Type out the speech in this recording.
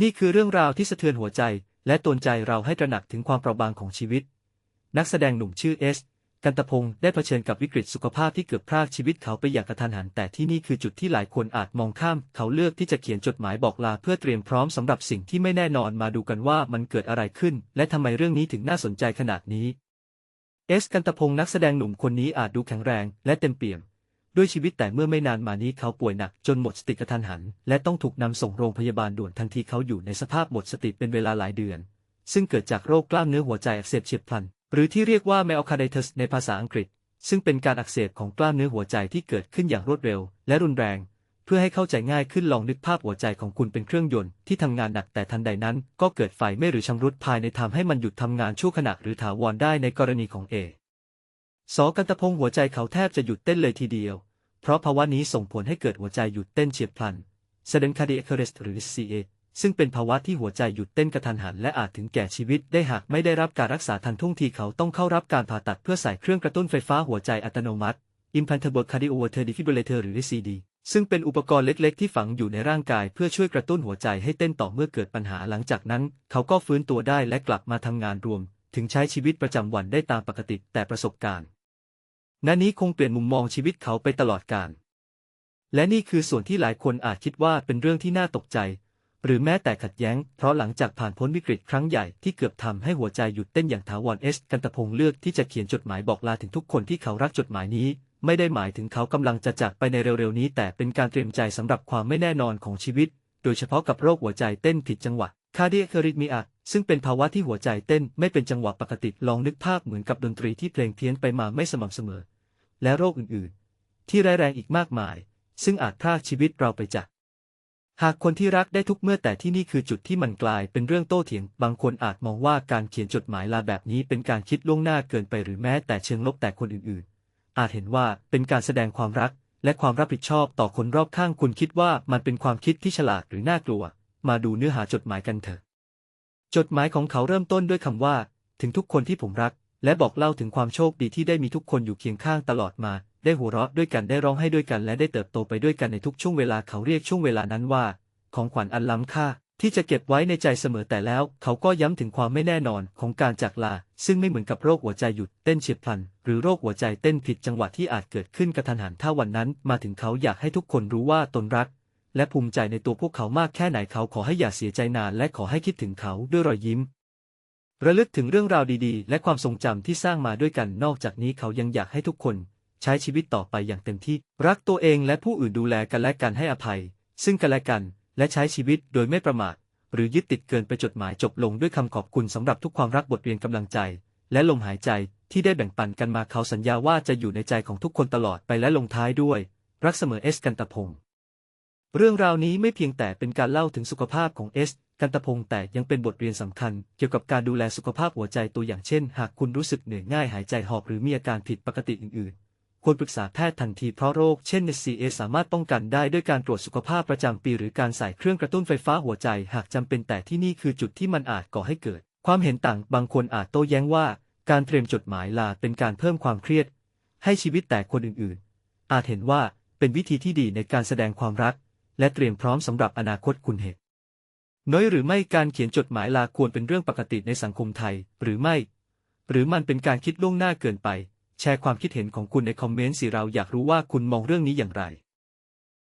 นี่คือเรื่องราวที่สะเทือนหัวใจ และตวนใจเราให้ตระหนักถึงความเปราะบางของชีวิต นักแสดงหนุ่มชื่อเอสกันตพงศ์ได้เผชิญกับวิกฤตสุขภาพที่เกือบพรากชีวิตเขาไปอย่างกระทันหัน แต่ที่นี่คือจุดที่หลายคนอาจมองข้าม เขาเลือกที่จะเขียนจดหมายบอกลาเพื่อเตรียมพร้อมสำหรับสิ่งที่ไม่แน่นอนมาดูกันว่ามันเกิดอะไรขึ้น และทำไมเรื่องนี้ถึงน่าสนใจขนาดนี้ เอสกันตพงศ์นักแสดงหนุ่มคนนี้อาจดูแข็งแรง และเต็มเปี่ยม ด้วยชีวิตแต่เมื่อไม่นานมานี้เขาป่วยหนักจนหมดสติกระทันหัน และต้องถูกนำส่งโรงพยาบาลด่วนทันทีเขาอยู่ในสภาพหมดสติเป็นเวลาหลายเดือน ซึ่งเกิดจากโรคกล้ามเนื้อหัวใจอักเสบเฉียบพลัน หรือที่เรียกว่า myocarditis ในภาษาอังกฤษ ซึ่งเป็นการอักเสบของกล้ามเนื้อหัวใจที่เกิดขึ้นอย่างรวดเร็ว และรุนแรง เพื่อให้เข้าใจง่ายขึ้นลองนึกภาพหัวใจของคุณเป็นเครื่องยนต์ที่ทำงานหนักแต่ทันใดนั้น ก็เกิดไฟไหม้หรือชำรุดภายในทำให้มันหยุดทำงานชั่วขณะหรือถาวรได้ในกรณีของเอ สอกันตะพงหัวใจเขาแทบจะหยุดเต้นเลยทีเดียว เพราะภาวะนี้ส่งผลให้เกิดหัวใจหยุดเต้นเฉียบพลัน sudden cardiac arrest หรือ CA ซึ่งเป็นภาวะที่หัวใจหยุดเต้นกระทันหัน และอาจถึงแก่ชีวิตได้หากไม่ได้รับการรักษาทันท่วงทีเขาต้องเข้ารับการผ่าตัดเพื่อใส่เครื่องกระตุ้นไฟฟ้าหัวใจอัตโนมัติ implantable cardioverter defibrillator หรือ ECD ซึ่งเป็นอุปกรณ์เล็ก ๆ ที่ฝังอยู่ในร่างกายเพื่อช่วยกระตุ้นหัวใจให้เต้นต่อเมื่อเกิดปัญหาหลังจากนั้น เขาก็ฟื้นตัวได้และกลับมาทำงานรวม ถึงใช้ชีวิตประจำวันได้ตามปกติแต่ประสบการณ์ ณน,นี้คงเปลี่ยนมุมมองชีวิตเขาไปตลอดกาลและนี่คือส่วนที่หลายคนอาจคิดว่าเป็นเรื่องที่น่าตกใจ หรือแม้แต่ขัดแย้ง เพราะหลังจากผ่านพ้นวิกฤตครั้งใหญ่ที่เกือบทำให้หัวใจหยุดเต้นอย่างถาวรเอสกันตะพงเลือกที่จะเขียนจดหมายบอกลาถึงทุกคนที่เขารักจดหมายนี้ ไม่ได้หมายถึงเขากำลังจะจากไปในเร็วๆนี้ แต่เป็นการเตรียมใจสำหรับความไม่แน่นอนของชีวิต โดยเฉพาะกับโรคหัวใจเต้นผิดจังหวะ cardiac arrhythmia ซึ่งเป็นภาวะที่หัวใจเต้นไม่เป็นจังหวะปกติลองนึกภาพเหมือนกับดนตรีที่เพลงเพี้ยนไปมาไม่สม่ำเสมอ และโรคอื่นๆ ที่ร้ายแรงอีกมากมาย ซึ่งอาจพรากชีวิตเราไปจาก หากคนที่รักได้ทุกเมื่อแต่ที่นี่คือจุดที่มันกลายเป็นเรื่องโต้เถียง บางคนอาจมองว่าการเขียนจดหมายลาแบบนี้เป็นการคิดล่วงหน้าเกินไปหรือแม้แต่เชิงลบแต่คนอื่นๆ อาจเห็นว่าเป็นการแสดงความรักและความรับผิดชอบต่อคนรอบข้างคุณคิดว่ามันเป็นความคิดที่ฉลาดหรือน่ากลัว มาดูเนื้อหาจดหมายกันเถอะ จดหมายของเขาเริ่มต้นด้วยคำว่า ถึงทุกคนที่ผมรัก และบอกเล่าถึงความโชคดีที่ได้มีทุกคนอยู่เคียงข้างตลอดมา ได้หัวเราะด้วยกันได้ร้องให้ด้วยกันและได้เติบโตไปด้วยกันในทุกช่วงเวลาเขาเรียกช่วงเวลานั้นว่า ของขวัญอันล้ำค่าที่จะเก็บไว้ในใจเสมอแต่แล้ว เขาก็ย้ำถึงความไม่แน่นอนของการจากลา ซึ่งไม่เหมือนกับโรคหัวใจหยุดเต้นเฉียบพลัน หรือโรคหัวใจเต้นผิดจังหวะที่อาจเกิดขึ้นกระทันหันถ้าวันนั้น มาถึงเขาอยากให้ทุกคนรู้ว่าตนรัก และภูมิใจในตัวพวกเขามากแค่ไหนเขาขอให้อย่าเสียใจนาน และขอให้คิดถึงเขาด้วยรอยยิ้ม ระลึกถึงเรื่องราวดีๆ และความทรงจำที่สร้างมาด้วยกันนอกจากนี้เขายังอยากให้ทุกคน ใช้ชีวิตต่อไปอย่างเต็มที่ รักตัวเองและผู้อื่นดูแลกันและกันให้อภัย ซึ่งกันและกันและใช้ชีวิตโดยไม่ประมาท หรือยึดติดเกินไปจดหมายจบลงด้วยคำขอบคุณสำหรับทุกความรักบทเรียนกำลังใจ และลมหายใจที่ได้แบ่งปันกันมาเขาสัญญาว่าจะอยู่ในใจของทุกคนตลอดไปและลงท้ายด้วย รักเสมอเอสกันตะพง เรื่องราวนี้ไม่เพียงแต่เป็นการเล่าถึงสุขภาพของเอสกันตพงศ์แต่ยังเป็นบทเรียนสำคัญ เกี่ยวกับการดูแลสุขภาพหัวใจตัวอย่างเช่น หากคุณรู้สึกเหนื่อยง่ายหายใจหอบหรือมีอาการผิดปกติอื่นๆ ควรปรึกษาแพทย์ทันทีเพราะโรคเช่น SCA สามารถป้องกันได้ด้วยการตรวจสุขภาพประจำปี หรือการใส่เครื่องกระตุ้นไฟฟ้าหัวใจ หากจำเป็นแต่ที่นี่คือจุดที่มันอาจก่อให้เกิด ความเห็นต่างบางคนอาจโต้แย้งว่า การเตรียมจดหมายลาเป็นการเพิ่มความเครียด ให้ชีวิตแต่คนอื่นๆ อาจเห็นว่าเป็นวิธีที่ดีในการแสดงความรัก และเตรียมพร้อมสำหรับอนาคตคุณเหตุ น้อยหรือไม่การเขียนจดหมายลาควรเป็นเรื่องปกติในสังคมไทย หรือไม่ หรือมันเป็นการคิดล่วงหน้าเกินไป แชร์ความคิดเห็นของคุณในคอมเมนต์สิเราอยากรู้ว่าคุณมองเรื่องนี้อย่างไร